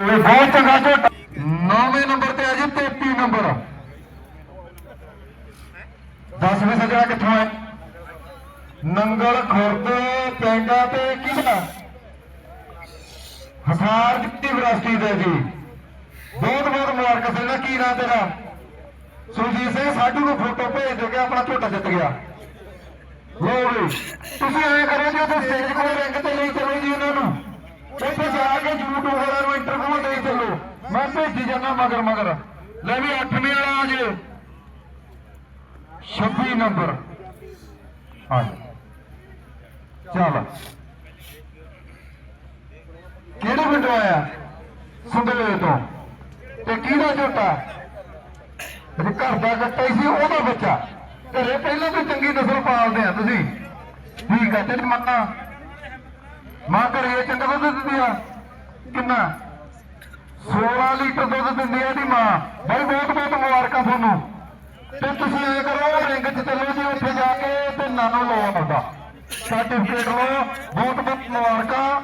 ਇਹ ਬਹੁਤ ਚੰਗਾ ਝੋਟਾ ਨੌਵੇਂ ਨੰਬਰ ਤੇ ਆ ਜੀ 33 ਨੰਬਰ। 10ਵੇਂ ਸਜਣਾ ਕਿੱਥੋਂ ਹੈ? ਨੰਗਲ ਖੁਰਦ, ਪਿੰਡਾ ਤੇ ਕਿਹਦਾ ਹਸਾਰ ਦਿੱਤੀ ਵਿਰਾਸਤੀ ਦੇ ਜੀ। ਬਹੁਤ ਬਹੁਤ ਮੁਬਾਰਕ ਸਜਣਾ, ਕੀ ਨਾਂ ਤੇਰਾ? ਸੁਰਜੀਤ ਸਿੰਘ, ਸਾਡੂ ਨੂੰ ਫੋਟੋ ਭੇਜ ਦੇ ਕੇ ਆਪਣਾ ਝੋਟਾ ਜਿੱਤ ਗਿਆ। ਲੋ ਵੀ ਤੁਸੀਂ ਐਂ ਕਰੋ ਜੀ, ਉੱਥੇ ਸਟੇਜ ਕੋਲ ਰਿੰਗ ਤੇ ਲਈ ਚਲੋ ਜੀ ਉਹਨਾਂ ਨੂੰ। ਉੱਥੇ ਜਾ ਕੇ YouTube ਵਾਲਿਆਂ ਨੂੰ ਇੰਟਰਵਿਊ ਦੇ ਚੱਲੋ ਮੈਂ ਭੇਜੀ ਜਾਂਦਾ ਮਗਰ ਮਗਰ। ਲੈ ਵੀ 8ਵੇਂ ਵਾਲਾ ਆ ਜੇ। 26 ਨੰਬਰ। ਹਾਂ ਚੱਲ। ਕਿਹੜੇ ਪਿੰਡੋਂ ਆਇਆ? ਸੁੰਦਲੇ ਤੋਂ। ਤੇ ਕਿਹਦਾ ਝੋਟਾ ਜੇ ਘਰ ਦਾ ਕੱਟਾ ਹੀ ਸੀ, ਉਹਦਾ ਬੱਚਾ। ਘਰੇ ਪਹਿਲਾਂ ਤੋਂ ਚੰਗੀ ਨਸਲ ਪਾਲਦੇ ਆ ਤੁਸੀਂ। ਠੀਕ ਆ ਤੇ ਮੰਨਾ ਮਾਂ ਘਰੇ ਚੰਗਾ ਦੁੱਧ ਦਿੰਦੀ ਆ? ਕਿੰਨਾ? 16 ਲੀਟਰ ਦੁੱਧ ਦਿੰਦੀ ਆ ਦੀ ਮਾਂ। ਬਈ, ਬਹੁਤ ਬਹੁਤ ਮੁਬਾਰਕਾਂ ਤੁਹਾਨੂੰ। ਤੇ ਤੁਸੀਂ ਇਹ ਕਰੋ, ਰਿੰਗ 'ਚ ਚੱਲੋ ਜੀ, ਉੱਥੇ ਜਾ ਕੇ ਤੇ ਨਾਨੋ ਲਓ ਆਉਂਦਾ ਸਰਟੀਫਿਕੇਟ ਲਓ, ਬਹੁਤ ਬਹੁਤ ਮੁਬਾਰਕਾਂ।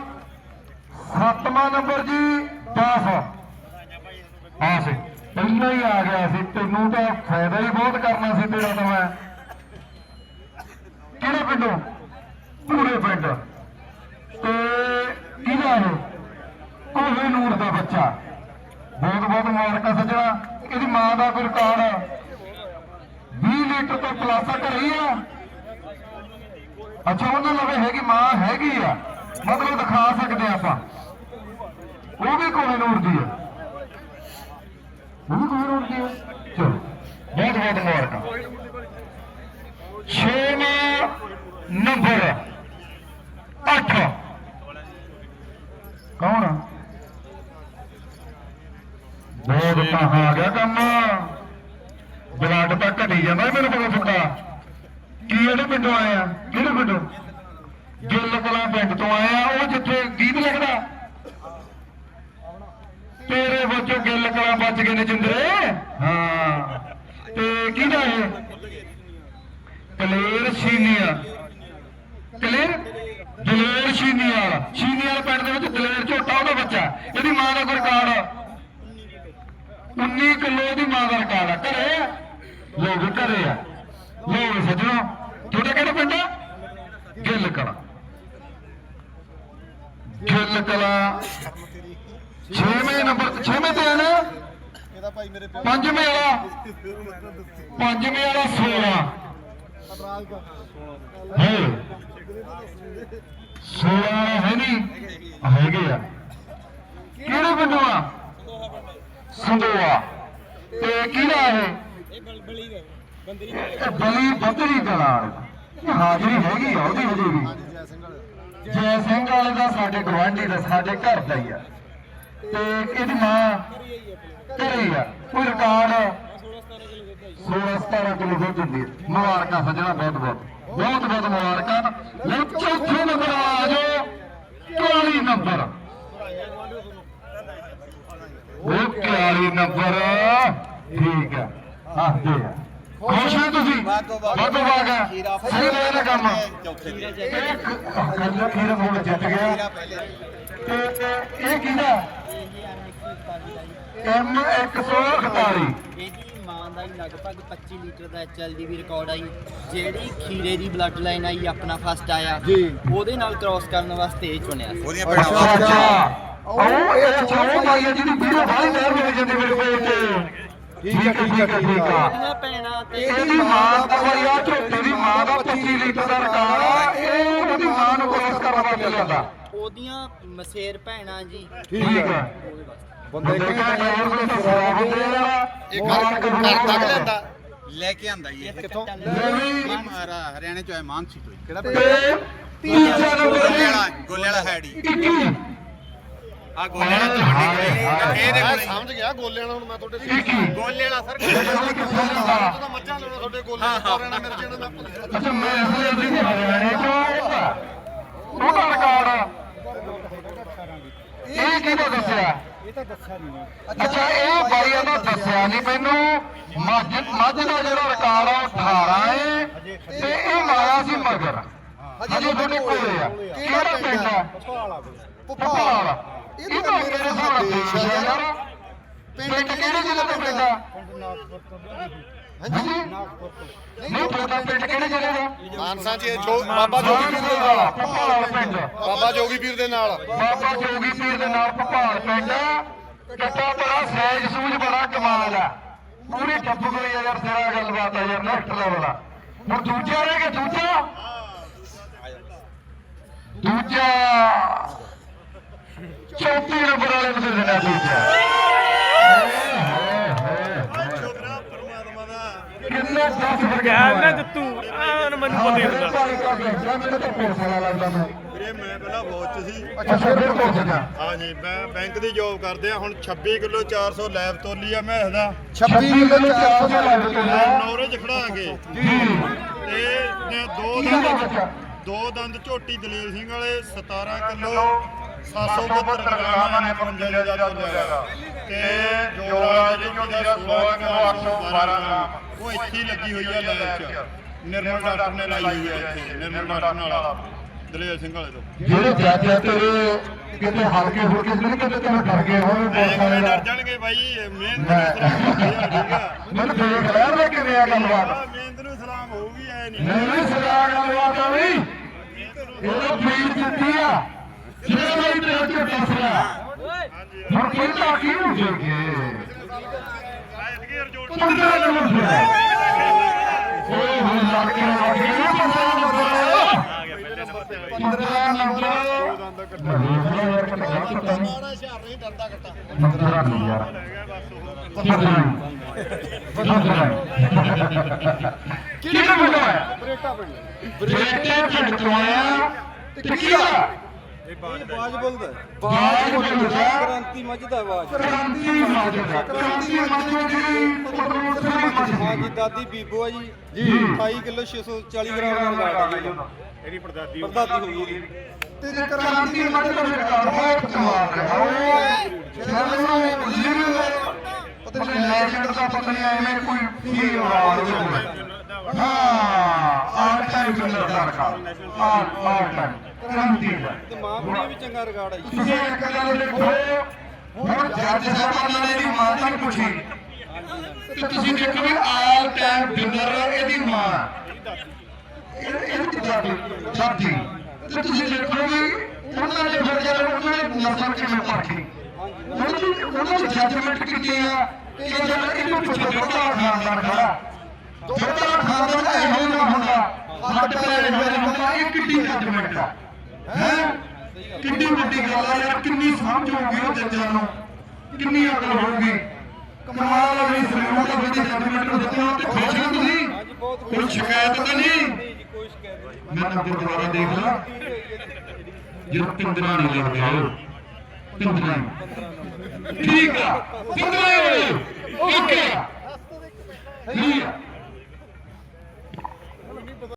ਸੱਤਵਾਂ ਨੰਬਰ ਜੀ 10 ਹਾਂ ਪਹਿਲਾਂ ਹੀ ਆ ਗਿਆ ਸੀ। ਤੈਨੂੰ ਤਾਂ ਫਾਇਦਾ ਹੀ ਬਹੁਤ ਕਰਨਾ ਸੀ ਤੇਰਾ ਤਾਂ ਮੈਂ। ਕਿਹੜੇ ਪਿੰਡੋਂ? ਪੂਰੇ ਪਿੰਡ ਤੇ ਕਿਹਦਾ ਇਹ ਕੋਹੇ ਨੂਰ ਦਾ ਬੱਚਾ ਬਹੁਤ ਬਹੁਤ ਮੁਬਾਰਕਾਂ ਸੱਜਣਾ ਇਹਦੀ ਮਾਂ ਦਾ ਕੋਈ ਰਿਕਾਰਡ 20 ਲੀਟਰ ਤੋਂ ਪਲਾਸਾ ਘਰੇ ਆ ਅੱਛਾ, ਉਹਨਾਂ ਲਵੇ ਹੈਗੀ ਮਾਂ ਹੈਗੀ ਆ। ਮਤਲਬ ਦਿਖਾ ਸਕਦੇ ਆ ਆਪਾਂ। ਉਹ ਵੀ ਕੋਹੇ ਨੂਰ ਦੀ ਆ ਉਹ ਵੀ ਕੋਹੇ ਦੀ ਆ ਚਲੋ ਬਹੁਤ ਬਹੁਤ ਮੁਬਾਰਕਾਂ। ਛੇਵਾਂ ਨੰਬਰ। ਬਹੁਤ ਤਾਂ ਆ ਗਿਆ ਕੰਮ। ਬਲੱਡ ਤਾਂ ਘਟੀ ਜਾਂਦਾ ਮੈਨੂੰ ਪਤਾ ਸੁੱਕਾ ਕੀ ਇਹਦੇ ਪਿੰਡੋਂ ਆਏ ਆ? ਕਿਹੜੇ ਪਿੰਡੋਂ? ਗਿੱਲ ਕਲਾਂ ਪਿੰਡ ਤੋਂ ਆਇਆ ਉਹ ਜਿੱਥੇ ਗੀਤ ਲਿਖਦਾ। ਤੇਰੇ ਬੱਚੋ ਗਿੱਲ ਕਲਾਂ ਬਚ ਗਏ ਨੇ ਜਿੰਦਰੇ। ਹਾਂ। ਤੇ ਕਿਹਦਾ ਇਹ? ਕਲੇਰ ਸੀਨੀਅਰ। ਕਲੇਰ? ਦਲੇਰ ਸ਼ੀਨੀਵਾਲ ਸ਼ੀਨੀਵਾਲ ਪਿੰਡ ਦੇ ਵਿੱਚ ਦਲੇਰ ਝੋਟਾ ਉਹਦਾ ਬੱਚਾ ਇਹਦੀ ਮਾਂ ਦਾ ਕੋਈ ਰਿਕਾਰਡ 19 ਕਿਲੋ ਦੀ ਮਾਂ ਦਾ ਰਿਕਾਰਡ ਆ, ਘਰੇ ਆ? ਲੋ ਵੀ ਘਰੇ ਆ। ਲੋ ਵੀ ਤੁਹਾਡਾ ਕਿਹੜਾ ਪਿੰਡ ਆ? ਗਿੱਲ ਕਲਾ। ਗਿੱਲ ਕਲਾ। 6ਵੇਂ ਨੰਬਰ 6ਵੇਂ ਤੇ ਆ ਨਾ ਇਹਦਾ ਭਾਈ ਮੇਰੇ ਪੰਜਵੇਂ ਵਾਲਾ? ਪੰਜਵੇਂ ਵਾਲਾ 16 ਹੈ 16 ਹੈ ਨਹੀਂ? ਹੈਗੇ ਆ। ਕਿਹੜੇ ਪਿੰਡੋਂ ਆ? ਸੰਦੋਆ। ਤੇ ਕਿਹੜਾ ਇਹ ਇਹ ਬਲੀ ਬੱਦਰੀ ਕਲਾ ਇਹ ਹਾਜ਼ਰੀ ਹੈਗੀ ਆ ਉਹਦੀ ਹਜੇ ਵੀ। ਜੈ ਸਿੰਘ ਵਾਲੇ ਦਾ ਸਾਡੇ ਗਵਾਂਢੀ ਦਾ, ਸਾਡੇ ਘਰ ਦਾ ਹੀ ਆ। ਤੇ ਇਹਦੀ ਮਾਂ ਘਰੇ ਆ। ਕੋਈ ਰਿਕਾਰਡ 16 17 ਕਿਲੋ ਦੁੱਧ ਦਿੰਦੀ ਮੁਬਾਰਕਾਂ ਸੱਜਣਾ ਬਹੁਤ ਬਹੁਤ ਬਹੁਤ ਬਹੁਤ ਮੁਬਾਰਕਾਂ ਲਓ ਚੌਥੇ ਨੰਬਰ ਆ ਜਾਓ 44 ਨੰਬਰ ਉਹ 44 ਨੰਬਰ ਠੀਕ ਆ ਹਾਂ ਜੀ ਖੁਸ਼ ਹੋ ਤੁਸੀਂ ਵਾਧੋ ਵਾਧ। ਵਾਧੋ ਵਾਗਾ ਸਹੀ ਲੈ ਨਾ ਕੰਮ ਚੌਥੇ ਤੇ ਇਹ ਕੱਲਾ ਖੀਰ ਹੁਣ ਜਿੱਤ ਗਿਆ। ਤੇ ਇਹ ਕਿਹਦਾ? M 148 ਇਹਦੀ ਮਾਂ ਦਾ ਹੀ ਲਗਭਗ 25 ਲੀਟਰ ਦਾ ਐਚਐਲਡੀ ਵੀ ਰਿਕਾਰਡ ਆਈ। ਜਿਹੜੀ ਖੀਰੇ ਦੀ ਬਲੱਡ ਲਾਈਨ ਆਈ ਆਪਣਾ ਫਸਟ ਆਇਆ। ਜੀ। ਉਹਦੇ ਨਾਲ ਕ੍ਰਾਸ ਕਰਨ ਵਾਸਤੇ ਇਹ ਚੁਣਿਆ ਸੀ। ਉਹਦੀਆਂ ਭੈਣਾਂ ਅੱਛਾ। ਉਹ ਇਹ ਅੱਛਾ ਉਹ ਭਾਈ ਆ ਜਿਹਦੀ ਵੀਡੀਓ ਬਾਹਰ ਲੈ ਮਿਲ ਜਾਂਦੀ ਮੇਰੇ ਕੋਲ ਤੇ। ਠੀਕ ਹੈ ਠੀਕ ਹੈ ਠੀਕ ਭੈਣਾਂ ਤੇ ਇਹਦੀ ਮਾਂ ਦਾ ਆ ਝੋਟੀ ਦੀ ਮਾਂ ਦਾ 25 ਲੀਟਰ ਦਾ ਆ ਇਹ ਉਹਦੀ ਮਾਂ ਨੂੰ ਕ੍ਰੋਸ ਕਰਨ ਵਾਸਤੇ ਲਿਆਂਦਾ ਉਹਦੀਆਂ ਮਸੇਰ ਭੈਣਾਂ ਜੀ। ਠੀਕ ਹੈ। ਬੰਦੇ ਕਹਿੰਦੇ ਤਾਂ ਸਵਾਬ ਹੁੰਦੇ ਆ। ਇਹ ਘਰ ਘਰ ਤੱਕ ਲੈਂਦਾ ਲੈ ਕੇ ਆਂਦਾ ਜੀ ਇਹ। ਕਿੱਥੋਂ? ਹਰਿਆਣੇ ਚ ਆਇਆ ਮਾਨਸੀ ਤੋਂ ਕਿਹੜਾ ਤੇ ਤੀਜਾ ਨੰਬਰ ਗੋਲੇ ਵਾਲਾ 21 ਆ ਗੋਲੇ ਵਾਲਾ ਤੁਹਾਡੇ ਕੋਲੇ ਇਹਦੇ ਕੋਲੇ ਸਮਝ ਗਿਆ ਗੋਲੇ ਵਾਲਾ ਹੁਣ ਮੈਂ ਤੁਹਾਡੇ 21 ਗੋਲੇ ਵਾਲਾ ਸਰ ਇਹ? ਤਾਂ ਮੱਝਾਂ ਲੈਣਾ ਤੁਹਾਡੇ ਗੋਲੇ ਤੋਰੇ ਨਾਲ ਮੇਰੇ ਜਿਹੜੇ ਮੈਂ ਭੁੱਲ ਅੱਛਾ ਮੈਂ ਅਸਲੀ ਅਸਲੀ ਨਹੀਂ ਚੋਂ ਆਇਆ ਉਹਦਾ ਰਿਕਾਰਡ ਆ। ਇਹ ਕਿਹਦਾ ਦੱਸਿਆ? ਇਹ ਤਾਂ ਦੱਸਿਆ ਨਹੀਂ ਅੱਛਾ ਇਹ ਬਾਈਆਂ ਦਾ ਦੱਸਿਆ ਨਹੀਂ ਮੈਨੂੰ। ਮੱਝ ਮੱਝ ਦਾ ਜਿਹੜਾ ਰਿਕਾਰਡ ਆ ਉਹ 18 ਹੈ ਤੇ ਇਹ ਮਾਇਆ ਸੀ ਮਗਰ। ਹਜੇ ਤੁਹਾਡੇ ਕੋਲੇ ਆ। ਕਿਹੜਾ ਪਿੰਡ ਆ? ਭਾਲਾ ਭੁੱਪਾਲ ਇਹ ਤਾਂ ਮੇਰੇ ਹਿਸਾਬ ਨਾਲ ਦੇਸ਼ ਆ ਯਾਰ। ਪਿੰਡ ਕਿਹੜੇ ਜ਼ਿਲ੍ਹੇ ਤੋਂ ਪੈਂਦਾ ਹਾਂਜੀ। ਨਹੀਂ ਤੁਹਾਡਾ ਪਿੰਡ ਕਿਹੜੇ ਜ਼ਿਲ੍ਹੇ ਦਾ? ਮਾਨਸਾ ਜੀ ਜੋ ਬਾਬਾ ਜੋਗੀ ਪੀਰ ਦੇ ਨਾਲ ਭਪਾਲ ਪਿੰਡ। ਬਾਬਾ ਜੋਗੀ ਪੀਰ ਦੇ ਨਾਲ ਬਾਬਾ ਜੋਗੀ ਪੀਰ ਦੇ ਨਾਲ ਭਪਾਲ ਪਿੰਡ। ਕੱਟਾ ਬੜਾ ਸਹਿਜ ਸੂਝ ਬੜਾ ਕਮਾਲ ਆ। ਪੂਰੀ ਟੱਪ ਆ ਯਾਰ ਤੇਰਾ ਗੱਲਬਾਤ ਆ ਯਾਰ ਨੈਕਸਟ ਲੈਵਲ ਆ। ਹੁਣ ਦੂਜਾ ਰਹਿ ਗਿਆ ਦੂਜਾ? ਦੂਜਾ। ਚੌਥੀ ਨੰਬਰ ਵਾਲੇ ਨੂੰ ਦੇ ਦੇਣਾ ਦੂਜਾ ਕਿੰਨੇ 10 ਵਰਗੇ ਕਹਿੰਦਾ ਦਿੱਤੂ ਆਹ ਮੈਨੂੰ ਪਤਾ ਹੀ ਹੁੰਦਾ। ਮੈਨੂੰ ਤਾਂ ਪੁਲਿਸ ਵਾਲਾ ਲੱਗਦਾ ਮੈਂ। ਵੀਰੇ ਮੈਂ ਪਹਿਲਾਂ ਫੌਜ 'ਚ ਸੀ। ਅੱਛਾ ਫਿਰ ਪੁਲਿਸ ਜਾ ਹਾਂਜੀ ਮੈਂ ਬੈਂਕ ਦੀ ਜੌਬ ਕਰਦੇ ਆ ਹੁਣ 26 ਕਿਲੋ 400 ਲੈਬ ਤੋਲੀ ਆ ਮੈਂ ਇਹਦਾ। 26 ਕਿਲੋ 400 ਲੱਗ ਗਿਆ ਨੌਰੇ 'ਚ ਖੜਾ ਕੇ ਜੀ। ਤੇ ਨੇ ਦੋ ਦੰਦ ਦੋ ਦੰਦ ਝੋਟੀ ਦਲੇਲ ਸਿੰਘ ਵਾਲੇ 17 ਕਿਲੋ। 772 ਗ੍ਰਾਮ ਨੇ 55 ਦਾ ਤੋਲਿਆ ਤੇ ਜੋਰਾ ਦੀ ਝੋਟੀ ਦਾ 16 ਕਿਲੋ 812 ਗ੍ਰਾਮ ਉਹ ਇੱਥੇ ਹੀ ਲੱਗੀ ਹੋਈ ਆ ਲੈਬ 'ਚ। ਨਿਰਮਲ ਡਾਕਟਰ ਨੇ ਲਾਈ ਹੋਈ ਆ ਇੱਥੇ ਨਿਰਮਲ ਡਾਕਟਰ ਨਾਲ ਦਲੇਲ ਸਿੰਘ ਵਾਲੇ ਤੋਂ। ਜਿਹੜੇ ਜੱਜ ਆ ਤੇਰੇ ਕਿਤੇ ਹਲਕੇ ਹੁਲਕੇ ਨਹੀਂ ਕਿਤੇ ਤੈਨੂੰ ਡਰ ਗਏ ਹੋਣ ਕਿਵੇਂ ਦਾ ਡਰ ਜਾਣਗੇ ਬਾਈ ਮਿਹਨਤ ਸਲਾਮ ਮੈਨੂੰ ਦੇਖ ਲੈ ਵੇ ਕਿਵੇਂ ਆ ਗੱਲਬਾਤ। ਮਿਹਨਤ ਨੂੰ ਸਲਾਮ ਹੋਊਗੀ ਐ ਨਹੀਂ। ਨਹੀਂ ਸਦਾ ਗੱਲਬਾਤ ਆ ਵੀ ਇਹਦਾ ਫੀਸ ਦਿੱਤੀ ਆ। ਜਿਹੜੇ ਤੇਰੇ ਤੇ ਦੱਸਿਆ ਹੁਣ ਕਹਿੰਦਾ ਕੀ ਹੋ ਜਾਗੇ ਪੰਦਰਾਂ ਨੰਬਰ ਫਿਰ ਉਹ ਹੁਣ ਲੱਗ ਗਿਆ ਲੱਗ ਗਿਆ ਪੰਦਰਾਂ ਨੰਬਰ ਪੰਦਰਾਂ ਨੰਬਰ ਨਹੀਂ ਡਰਦਾ ਕੱਟਾ ਪੰਦਰਾਂ ਨਹੀਂ ਯਾਰ ਪੰਦਰਾਂ ਪੰਦਰਾਂ ਕਿਹੜਾ ਪਿੰਡ? ਆਇਆ ਬਰੇਟਾ ਪਿੰਡ। ਬਰੇਟੇ ਪਿੰਡ ਤੋਂ ਆਇਆ ਤੇ ਕੀ ਆ ਬਾਜ ਬੋਲਦਾ ਬਾਜ ਪਿੰਡ ਦਾ ਕ੍ਰਾਂਤੀ ਮੱਝ ਦਾ ਆਵਾਜ਼ ਕ੍ਰਾਂਤੀ ਮਾਜਦਾ ਕ੍ਰਾਂਤੀ ਮਾਜਦਾ ਜਿਹੜੀ ਦੀ ਹਾਂ ਜੀ ਦਾਦੀ ਬੀਬੋ ਆ ਜੀ। ਜੀ। 28 ਕਿਲੋ 640 ਗ੍ਰਾਮ ਦਾ ਰਿਕਾਰਡ ਹੈ ਜੀ। ਇਹਦੀ ਪਰਦਾਦੀ ਪਰਦਾਦੀ ਹੋ ਗਈ ਜੀ। ਤੇ ਕ੍ਰਾਂਤੀ ਮਾਜਦਾ ਰਿਕਾਰਡ ਬਹੁਤ ਕਮਾਲ ਦਾ ਉਹ ਸਾਨੂੰ ਲਿਵ ਪਤਾ ਨਹੀਂ ਲੈਜੈਂਡ ਦਾ ਪਤਾ ਨਹੀਂ ਐਵੇਂ ਕੋਈ ਕੀ ਆਵਾਜ਼ ਹੋਵੇ ਹਾਂ ਆਲ ਟਾਈਮ ਦਾ ਰਿਕਾਰਡ ਆਲ ਆਲ ਟਾਈਮ ਕ੍ਰਾਂਤੀ ਦਾ ਤੇ ਮਾਂ ਕੁੜੀ ਵੀ ਚੰਗਾ ਰਿਕਾਰਡ ਹੈ ਜੀ। ਤੁਸੀਂ ਇੱਕ ਗੱਲ ਦੇਖੋ ਹੁਣ ਜੱਜ ਸਾਹਿਬਾਨਾਂ ਨੇ ਇਹਦੀ ਮਾਂ ਨੂੰ ਪੁੱਛੀ। ਤੇ ਤੁਸੀਂ ਦੇਖੋ ਵੀ ਆਲ ਟਾਈਮ ਵਿਨਰ ਇਹਦੀ ਮਾਂ। ਇਹ- ਇਹਦੀ ਦਾਦੀ ਦਾਦੀ ਤੇ ਤੁਸੀਂ ਦੇਖੋ ਵੀ ਉਹਨਾਂ ਨੇ ਫਿਰ ਜਦੋਂ ਉਹਨਾਂ ਨੇ ਨਸਲ ਕਿਵੇਂ ਪਰਖੀ ਉਹਨਾਂ ਦੀ ਜੱਜਮੈਂਟ ਕੀਤੀ ਆ? ਕਿ ਜਦ ਇਹਨੂੰ ਪੁੱਛੋ ਦੋਤਾ ਖਾਨਦਾਨ ਖੜਾ। ਦੋਤਾ ਖਾਨਦਾਨ ਇਹੋ ਜਿਹਾ ਹੁੰਦਾ। ਇਹੋ ਜਿਹਾ ਹੁੰਦਾ ਇਹ ਕਿੱਡੀ ਜੱਜਮੈਂਟ ਆ? ਹੈ? ਕਿੰਨੀ ਵੱਡੀ ਗੱਲ ਆ ਯਾਰ, ਕਿੰਨੀ ਸਮਝ ਹੋਊਗੀ ਉਹ ਜੱਜਾਂ ਨੂੰ। ਕਿੰਨੀ ਅਕਲ ਹੋਊਗੀ। ਕਮਾਲ ਆ ਵੀ ਸਲੂਟ ਦਾ ਬੰਦੇ ਜੱਜਮੈਂਟ ਨੂੰ ਦਿੱਤੇ ਹੋ ਤੇ ਖੁਸ਼ ਹੋ ਤੁਸੀਂ? ਕੋਈ ਸ਼ਿਕਾਇਤ ਤਾਂ ਨਹੀਂ? ਮੈਂ ਤਾਂ ਗੁਰਦੁਆਰਾ ਦੇਖ ਲਾ। ਜਦੋਂ ਪਿੰਦਰਾ ਨਹੀਂ ਲੱਗਦੇ ਹੋ ਪਿੰਦਰਾ ਠੀਕ ਆ, ਪਿੰਦਰਾ ਓਕੇ। ਠੀਕ ਆ।